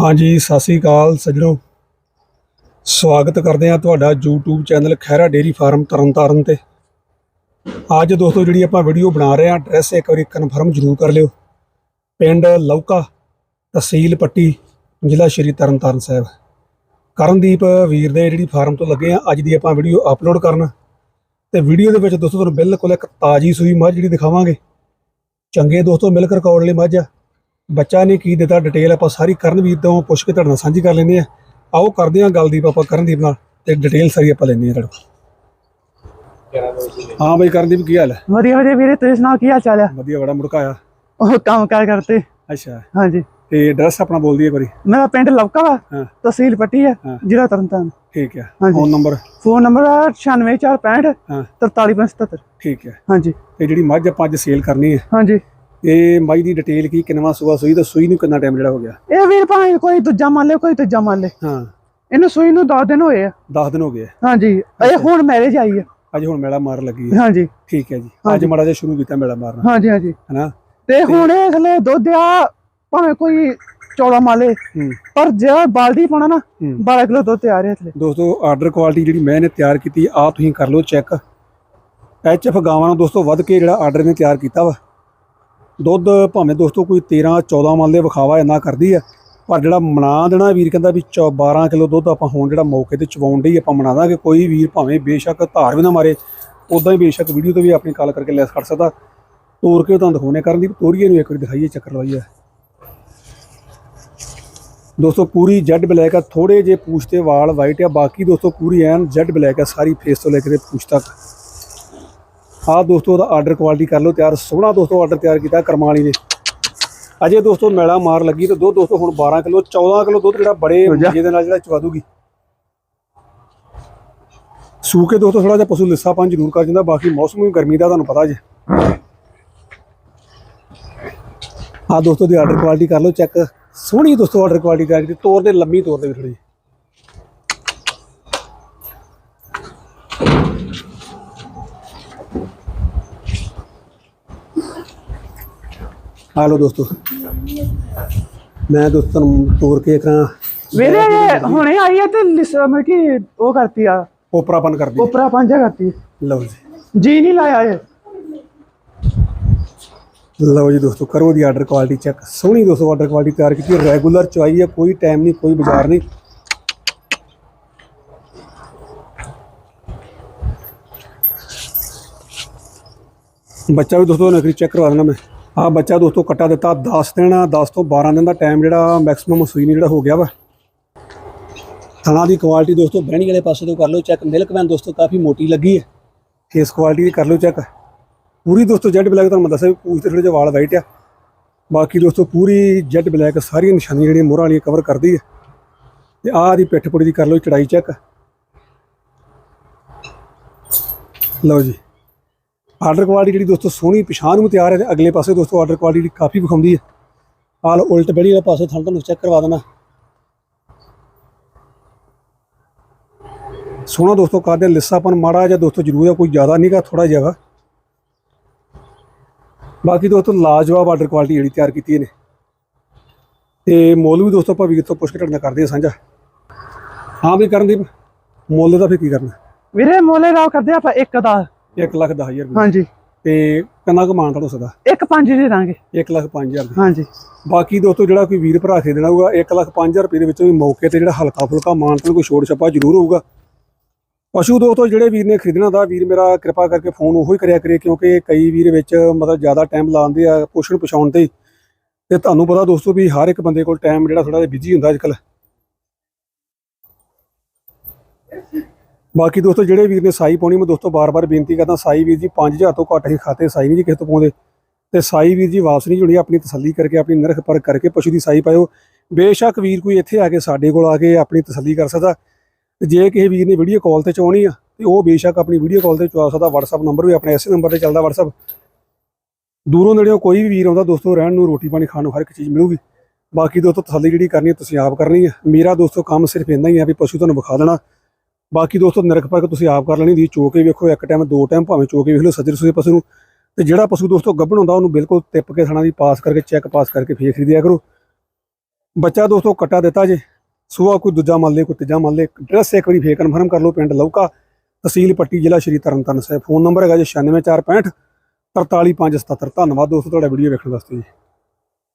ਹਾਂਜੀ, ਸਤਿ ਸ੍ਰੀ ਅਕਾਲ ਸੱਜਣੋ। ਸਵਾਗਤ ਕਰਦੇ ਹਾਂ ਤੁਹਾਡਾ YouTube channel Khaira dairy farm Tarn Taran ਤੇ। ਅੱਜ ਦੋਸਤੋ ਜਿਹੜੀ ਆਪਾਂ ਵੀਡੀਓ ਬਣਾ ਰਹੇ ਹਾਂ ਐਡਰੈਸ ਇੱਕ ਵਾਰੀ ਕਨਫਰਮ ਜ਼ਰੂਰ ਕਰ ਲਿਓ। ਪਿੰਡ ਲੌਕਾ, ਤਹਿਸੀਲ ਪੱਟੀ, ਜ਼ਿਲ੍ਹਾ ਸ਼੍ਰੀ ਤਰਨਤਾਰਨ ਸਾਹਿਬ। ਕਰਨਦੀਪ ਵੀਰ ਦੇ ਜਿਹੜੀ ਫਾਰਮ ਤੋਂ ਲੱਗੇ ਆ ਅੱਜ ਦੀ ਆਪਾਂ ਵੀਡੀਓ ਅਪਲੋਡ ਕਰਨ। ਤੇ ਵੀਡੀਓ ਦੇ ਵਿੱਚ ਦੋਸਤੋ ਤੁਹਾਨੂੰ ਬਿਲਕੁਲ ਇੱਕ ਤਾਜੀ ਸੂਈ ਮੱਝ ਜਿਹੜੀ ਦਿਖਾਵਾਂਗੇ। ਚੰਗੇ ਦੋਸਤੋ, ਮਿਲਕ ਰਿਕਾਰਡ ਲਈ ਮੱਝ ਆ। ਬੱਚਾ ਨੇ ਕੀ ਦਿੱਤਾ ਡਿਟੇਲ ਆਪਾਂ ਸਾਰੀ ਕਰਨਵੀਰ ਤੋਂ ਪੁੱਛ ਕੇ ਤੁਹਾਡੇ ਨਾਲ ਸਾਂਝੀ ਕਰ ਲੈਂਦੇ ਆ ਆਓ ਕਰਦੇ ਹਾਂ ਗੱਲਦੀਪ ਆਪਾਂ ਕਰਨਦੀਪ ਨਾਲ ਤੇ ਡਿਟੇਲ ਸਾਰੀ ਆਪਾਂ ਲੈਂਦੇ ਆ ਤੁਹਾਡੇ ਕੋਲ। ਹਾਂ ਬਈ ਕਰਨਦੀਪ ਕੀ ਹਾਲ ਹੈ? ਵਧੀਆ ਵਧੀਆ ਵੀਰੇ ਤੁਸੀਂ ਸੁਣਾਓ ਕੀ ਹਾਲ ਚਾਲ ਆ ਵਧੀਆ ਬੜਾ ਮੁੜਕਾਇਆ ਉਹ ਕੰਮ ਕਾਰ ਕਰਤੇ। ਅੱਛਾ। ਹਾਂਜੀ। ਤੇ ਐਡਰੈਸ ਆਪਣਾ ਬੋਲ ਦਈਏ ਵਾਰੀ। ਮੇਰਾ ਪਿੰਡ ਲਵਕਾ ਵਾ ਹਾਂ। ਤਹਿਸੀਲ ਪੱਟੀ ਆ ਹਾਂ। ਜ਼ਿਲ੍ਹਾ ਤਰਨਤਾਰਨ। ਠੀਕ ਹੈ। ਫੋਨ ਨੰਬਰ ਫੋਨ ਨੰਬਰ 96465 ਹਾਂ। 43577 ਠੀਕ ਹੈ। ਹਾਂਜੀ। ਤੇ ਜਿਹੜੀ ਮੱਝ ਆਪਾਂ ਅੱਜ ਸੇਲ ਕਰਨੀ ਹੈ ਹਾਂਜੀ। ਇਹ ਮੱਝ ਦੀ ਡਿਟੇਲ ਕੀ ਕਿੰਨਵਾ ਸੂਆ ਸੂਈ ਤਾਂ ਸੂਈ ਨੂੰ ਕਿੰਨਾ ਟਾਈਮ ਜਿਹੜਾ ਹੋ ਗਿਆ? ਇਹ ਵੀਰ ਭਾਵੇਂ ਕੋਈ ਦੂਜਾ ਮੰਨ ਲੇ ਕੋਈ ਤੀਜਾ ਮੰਨ ਲੇ। ਹਾਂ। ਇਹਨੂੰ ਸੂਈ ਨੂੰ 10 ਦਿਨ ਹੋਏ ਆ। 10 ਦਿਨ ਹੋ ਗਏ। ਹਾਂਜੀ। ਇਹ ਹੁਣ ਮੈਰਿਜ ਆਈ ਆ। ਅੱਜ ਹੁਣ ਮੇਲਾ ਮਾਰ ਲੱਗੀ ਹੈ ਹਾਂਜੀ। ਠੀਕ ਹੈ ਜੀ। ਅੱਜ। ਮਾੜਾ ਜਿਹਾ ਸ਼ੁਰੂ ਕੀਤਾ ਮੇਲਾ ਮਾਰਨਾ। ਹਾਂਜੀ ਹਾਂਜੀ। ਹੈਨਾ? ਤੇ ਹੁਣ ਇਹ ਥਲੇ ਦੁੱਧ ਆ ਭਾਵੇਂ ਕੋਈ 14 ਮਾਲੇ ਪਰ ਜੇ ਬਾਲਟੀ ਪਾਣਾ ਨਾ ਹੂੰ। 12 ਕਿਲੋ ਦੁੱਧ ਤਿਆਰ ਹੈ ਥਲੇ ਦੋਸਤੋ ਆਰਡਰ ਕੁਆਲਿਟੀ ਜਿਹੜੀ ਮੈਂ ਨੇ ਤਿਆਰ ਕੀਤੀ ਆ ਤੁਸੀਂ ਕਰ ਲਓ ਚੈੱਕ ਐਚਐਫ ਗਾਵਾਂ ਨੂੰ ਦੋਸਤੋ ਵੱਧ ਕੇ ਜਿਹੜਾ ਆਰਡਰ ਨੇ ਤਿਆਰ ਕੀਤਾ ਵਾ। ਦੁੱਧ ਭਾਵੇਂ ਦੋਸਤੋ ਕੋਈ 13 14 ਮਨ ਦੇ ਵਿਖਾਵਾ ਇੰਨਾ ਕਰਦੀ ਆ, ਪਰ ਜਿਹੜਾ ਮਨਾ ਦੇਣਾ ਵੀਰ ਕਹਿੰਦਾ ਵੀ ਚੌ- 12 ਕਿਲੋ ਦੁੱਧ ਆਪਾਂ ਹੁਣ ਜਿਹੜਾ ਮੌਕੇ ਤੇ ਚਵਾਉਣ ਲਈ ਆਪਾਂ ਮਨਾ ਦਾਂਗੇ। ਕੋਈ ਵੀਰ ਭਾਵੇਂ ਬੇਸ਼ੱਕ ਧਾਰ ਵੀ ਨਾ ਮਾਰੇ ਉਦਾਂ ਹੀ ਬੇਸ਼ੱਕ ਵੀਡੀਓ ਤੋਂ ਵੀ ਆਪਣੀ ਕਾਲ ਕਰਕੇ ਲੈਸ ਕਰ ਸਕਦਾ। ਤੋਰ ਕੇ ਤੁਹਾਨੂੰ ਦਿਖਾਉਣੇ ਕਰਨ ਦੀ, ਤੋਰੀਏ ਨੂੰ ਇੱਕ ਵਾਰੀ ਦਿਖਾਈਏ, ਚੱਕਰ ਲਵਾਈਏ ਦੋਸਤੋ, ਪੂਰੀ ਜੈਡ ਬਲੈਕ ਆ ਥੋੜੇ ਜੇ ਪੂਛ ਤੇ ਵਾਲ ਵਾਈਟ ਆ, ਬਾਕੀ ਦੋਸਤੋ, ਪੂਰੀ ਐਨ ਜੈਡ ਬਲੈਕ ਆ, ਸਾਰੀ ਫੇਸ ਤੋਂ ਲੈ ਕੇ ਪੂਛ ਤੱਕ। ਆਹ ਦੋਸਤੋ ਦਾ ਆਰਡਰ ਕੁਆਲਿਟੀ ਕਰ ਲਓ ਤਿਆਰ ਸੋਹਣਾ ਦੋਸਤੋ ਆਰਡਰ ਤਿਆਰ ਕੀਤਾ ਕਰਮਾਂ ਵਾਲੀ ਨੇ। ਅਜੇ ਦੋਸਤੋ ਮੈਲਾ ਮਾਰ ਲੱਗੀ ਤੇ ਦੋ ਦੋਸਤੋ ਹੁਣ 12 ਕਿਲੋ 14 ਕਿਲੋ ਦੁੱਧ ਜਿਹੜਾ ਬੜੇ ਮਜੇ ਦੇ ਨਾਲ ਜਿਹੜਾ ਚਵਾ ਦੂਗੀ। ਸੂ ਕੇ ਦੋਸਤੋ ਥੋੜਾ ਜਿਹਾ ਪਸ਼ੂ ਲਿੱਸਾਪਨ ਜ਼ਰੂਰ ਕਰ ਜਾਂਦਾ ਬਾਕੀ ਮੌਸਮ ਵੀ ਗਰਮੀ ਦਾ ਤੁਹਾਨੂੰ ਪਤਾ ਜੇ। ਆ ਦੋਸਤੋ ਦੀ ਆਰਡਰ ਕੁਆਲਿਟੀ ਕਰ ਲਓ ਚੈੱਕ। ਸੋਹਣੀ ਦੋਸਤੋ ਆਰਡਰ ਕੁਆਲਿਟੀ ਕੀਤੀ ਤੋਰ ਦੇ ਲੰਮੀ ਤੋਰ ਦੇ ਵੀ ਥੋੜੀ ਲਓ ਦੋਸਤੋ। ਮੈਂ ਦੋਸਤਾਂ ਨੂੰ ਤੋਰ ਕੇ ਕਰਾਂ ਵੀਰੇ ਇਹ ਹੁਣੇ ਆਈ ਆ ਤੇ ਲਿਸ- ਮਤਲਬ ਕਿ ਉਹ ਕਰਤੀ ਆ। ਓਪਰਾਪਨ ਕਰਦੀ। ਉਪਰਾ ਪੰਜਾ ਕਰਤੀ। ਲਓ ਜੀ। ਜੀ ਨਹੀਂ ਲਾਇਆ ਇਹ। ਲਓ ਜੀ ਦੋਸਤੋ ਕਰੋ ਦੀ ਆਰਡਰ ਕੁਆਲਿਟੀ ਚੈੱਕ ਸੋਹਣੀ ਦੋਸਤੋ ਆਰਡਰ ਕੁਆਲਿਟੀ ਤਿਆਰ ਕੀਤੀ ਰੈਗੂਲਰ ਚੁਆਈ ਹੈ ਕੋਈ ਟਾਈਮ ਨਹੀਂ ਕੋਈ ਬਾਜ਼ਾਰ ਨਹੀਂ। ਬੱਚਾ ਵੀ ਦੋਸਤੋ ਨਕਰੀ ਚੈੱਕ ਕਰਵਾ ਦੇਣਾ ਮੈਂ। ਆ ਬੱਚਾ ਦੋਸਤੋ ਕੱਟਾ ਦਿੱਤਾ 10 ਦਿਨ 10 ਤੋਂ 12 ਦਿਨ ਦਾ ਟਾਈਮ ਜਿਹੜਾ ਮੈਕਸਿਮਮ ਸੂਈ ਨੇ ਜਿਹੜਾ ਹੋ ਗਿਆ ਵਾ। ਥਣਾ ਦੀ ਕੁਆਲਿਟੀ ਦੋਸਤੋ ਬਹਿਣੀ ਵਾਲੇ ਪਾਸੇ ਤੋਂ ਕਰ ਲਓ ਚੈੱਕ ਮਿਲਕ ਵੈਨ ਦੋਸਤੋ ਕਾਫੀ ਮੋਟੀ ਲੱਗੀ ਹੈ। ਫੇਸ ਕੁਆਲਿਟੀ ਦੀ ਕਰ ਲਓ ਚੈੱਕ ਪੂਰੀ ਦੋਸਤੋ ਜੈਡ ਬਲੈਕ ਤੁਹਾਨੂੰ ਮੈਂ ਦੱਸਿਆ ਵੀ ਪੂਛ ਤੇ ਥੋੜੇ ਜਿਹਾ ਵਾਲ ਵਾਈਟ ਆ। ਬਾਕੀ ਦੋਸਤੋ ਪੂਰੀ ਜੈਡ ਬਲੈਕ ਸਾਰੀਆਂ ਨਿਸ਼ਾਨੀਆਂ ਜਿਹੜੀਆਂ ਮੋਹਰਾਂ ਵਾਲੀਆਂ ਕਵਰ ਕਰਦੀ ਹੈ। ਤੇ ਆਹ ਦੀ ਪਿੱਠ ਪੁੜੀ ਦੀ ਕਰ ਲਓ ਚੜਾਈ ਚੈੱਕ ਲਓ ਜੀ। ਆਰਡਰ ਕੁਆਲਿਟੀ ਜਿਹੜੀ ਦੋਸਤੋ ਸੋਹਣੀ ਪਛਾਣ ਨੂੰ ਤਿਆਰ ਹੈ ਤੇ ਅਗਲੇ ਪਾਸੇ ਦੋਸਤੋ ਆਰਡਰ ਕੁਆਲਿਟੀ ਕਾਫੀ ਵਿਖਾਉਂਦੀ ਹੈ। ਆਲ ਉਲਟ ਬੜੀ ਵਾਲੇ ਪਾਸੇ, ਤੁਹਾਨੂੰ ਤੁਹਾਨੂੰ ਚੈੱਕ ਕਰਵਾ ਦੇਣਾ। ਸੋਹਣਾ ਦੋਸਤੋ ਕਰਦੇ ਲਿੱਸਾਪਨ ਮਾੜਾ ਜਿਹਾ ਦੋਸਤੋ ਜ਼ਰੂਰ ਹੈ ਕੋਈ ਜ਼ਿਆਦਾ ਨਹੀਂਗਾ ਥੋੜਾ ਜਿਹਾ ਬਾਕੀ ਦੋਸਤੋ ਲਾਜਵਾਬ ਆਰਡਰ ਕੁਆਲਿਟੀ ਜਿਹੜੀ ਤਿਆਰ ਕੀਤੀ ਇਹਨੇ। ਤੇ ਮੁੱਲ ਵੀ ਦੋਸਤੋ ਆਪਾਂ ਵੀਰ ਤੋਂ ਪੁੱਛ ਕੇ ਤੁਹਾਡੇ ਕਰਦੇ ਹਾਂ ਸਾਂਝਾ। ਹਾਂ ਵੀ ਕਰਨਦੀਪ, ਮੁੱਲ ਦਾ ਫਿਰ ਕੀ ਕਰਨਾ? ਵੀਰੇ, ਮੋਲੇ ਦਾ ਕਰਦੇ ਆਪਾਂ ਇੱਕ ਦਾ। 1 ਲੱਖ 10 ਹਜ਼ਾਰ ਰੁਪਏ। ਹਾਂਜੀ। ਤੇ ਕਿੰਨਾ ਕੁ ਮਾਨਤਾ ਦੱਸਦਾ ਇੱਕ ਪੰਜ ਦੇ ਦਾਂਗੇ। 1 ਲੱਖ 5000 ਦੀ ਹਾਂਜੀ। ਬਾਕੀ ਦੋਸਤੋ ਜਿਹੜਾ ਕੋਈ ਵੀਰ ਭਰਾ ਖਰੀਦਣਾ ਹੋਊਗਾ 1 ਲੱਖ 5000 ਰੁਪਏ ਦੇ ਵਿੱਚੋਂ ਵੀ ਮੌਕੇ ਤੇ ਜਿਹੜਾ ਹਲਕਾ ਫੁਲਕਾ ਮਾਨਤਾ ਕੋਈ ਛੋੜ ਛੱਪਾ ਜ਼ਰੂਰ ਹੋਊਗਾ। ਪਸ਼ੂ ਦੋਸਤੋ ਜਿਹੜੇ ਵੀਰ ਨੇ ਖਰੀਦਣਾ ਦਾ ਵੀਰ ਮੇਰਾ ਕਿਰਪਾ ਕਰਕੇ ਫੋਨ ਉਹੀ ਕਰਿਆ ਕਰੇ ਕਿਉਂਕਿ ਕਈ ਵੀਰ ਵਿੱਚ ਮਤਲਬ ਜ਼ਿਆਦਾ ਟਾਈਮ ਲਾਉਂਦੇ ਆ ਪੁੱਛਣ ਪਛਾਉਣ ਤੇ ਹੀ। ਤੇ ਤੁਹਾਨੂੰ ਪਤਾ ਦੋਸਤੋ ਵੀ ਹਰ ਇੱਕ ਬੰਦੇ ਕੋਲ ਟਾਈਮ ਜਿਹੜਾ ਥੋੜਾ ਜਿਹਾ ਬਿਜ਼ੀ ਹੁੰਦਾ ਅੱਜਕੱਲ ਬਾਕੀ ਦੋਸਤੋ, ਜਿਹੜੇ ਵੀਰ ਨੇ ਸਾਈ ਪਾਉਣੀ, ਮੈਂ ਦੋਸਤੋ ਬਾਰ-ਬਾਰ ਬੇਨਤੀ ਕਰਦਾ, ਸਾਈ ਵੀਰ ਜੀ 5000 ਤੋਂ ਘੱਟ ਹੀ ਖਾਤੇ ਸਾਈ ਨਹੀਂ ਜੀ ਕਿਸੇ ਤੋਂ ਪਾਉਂਦੇ। ਤੇ ਸਾਈ ਵੀਰ ਜੀ ਵਾਪਸ ਨਹੀਂ ਜੁੜੀ ਆਪਣੀ ਤਸੱਲੀ ਕਰਕੇ, ਆਪਣੀ ਨਿਰਖ ਪਰਖ ਕਰਕੇ ਪਸ਼ੂ ਦੀ ਸਾਈ ਪਾਇਓ। ਬੇਸ਼ੱਕ ਵੀਰ ਕੋਈ ਇੱਥੇ ਆ ਕੇ ਸਾਡੇ ਕੋਲ ਆ ਕੇ ਆਪਣੀ ਤਸੱਲੀ ਕਰ ਸਕਦਾ। ਤੇ ਜੇ ਕਿਸੇ ਵੀਰ ਨੇ ਵੀਡੀਓ ਕਾਲ ਤੇ ਚਾਉਣੀ ਆ, ਤੇ ਉਹ ਬੇਸ਼ੱਕ ਆਪਣੀ ਵੀਡੀਓ ਕਾਲ ਤੇ ਚਵਾ ਸਕਦਾ। WhatsApp ਨੰਬਰ ਵੀ ਆਪਣੇ ਇਸੇ ਨੰਬਰ ਤੇ ਚੱਲਦਾ WhatsApp ਦੂਰੋਂ ਨੇੜਿਓਂ ਕੋਈ ਵੀ ਵੀਰ ਆਉਂਦਾ, ਦੋਸਤੋ, ਰਹਿਣ ਨੂੰ ਰੋਟੀ ਪਾਣੀ ਖਾਣ ਨੂੰ ਹਰ ਇੱਕ ਚੀਜ਼ ਮਿਲੂਗੀ। ਬਾਕੀ ਦੋਸਤੋ, ਤਸੱਲੀ ਜਿਹੜੀ ਕਰਨੀ ਹੈ ਤੁਸੀਂ ਆਪ ਕਰਨੀ ਹੈ ਮੇਰਾ ਦੋਸਤੋ, ਕੰਮ ਸਿਰਫ ਇੰਨਾ ਹੀ ਆ ਵੀ ਪਸ਼ੂ ਤੁਹਾਨੂੰ ਵਿਖਾ ਦੇਣਾ। ਬਾਕੀ ਦੋਸਤੋ ਨਰਕ ਪਰਕ ਤੁਸੀਂ ਆਪ ਕਰ ਲੈਣੀ ਦੀ ਚੋ ਕੇ ਵੇਖੋ, ਇੱਕ ਟਾਈਮ ਦੋ ਟਾਈਮ ਭਾਵੇਂ ਚੋ ਕੇ ਵੇਖ ਲਓ ਸੱਜੇ ਸੂਏ ਪਸ਼ੂ ਨੂੰ। ਤੇ ਜਿਹੜਾ ਪਸ਼ੂ ਦੋਸਤੋ ਗੱਭਣ ਹੁੰਦਾ, ਉਹਨੂੰ ਬਿਲਕੁਲ ਟਿੱਪ ਕੇ ਥਣਾ ਦੀ ਪਾਸ ਕਰਕੇ ਚੈੱਕ ਪਾਸ ਕਰਕੇ ਫੇਰ ਖਰੀਦਿਆ ਕਰੋ। ਬੱਚਾ ਦੋਸਤੋ ਕੱਟਾ ਦਿੱਤਾ ਜੇ, ਸੂਆ ਕੋਈ ਦੂਜਾ ਮੰਨ ਲੇ, ਕੋਈ ਤੀਜਾ ਮੰਨ ਲੇ ਡਰੈਸ ਇੱਕ ਵਾਰੀ ਫੇਰ ਕਨਫਰਮ ਕਰ ਲਓ, ਪਿੰਡ ਲੌਕਾ ਤਹਿਸੀਲ ਪੱਟੀ, ਜ਼ਿਲ੍ਹਾ ਸ਼੍ਰੀ ਤਰਨਤਾਰਨ ਸਾਹਿਬ। ਫੋਨ ਨੰਬਰ ਹੈਗਾ ਜੀ 96465 43577 ਧੰਨਵਾਦ ਦੋਸਤੋ, ਤੁਹਾਡਾ ਵੀਡੀਓ ਵੇਖਣ ਵਾਸਤੇ ਜੀ।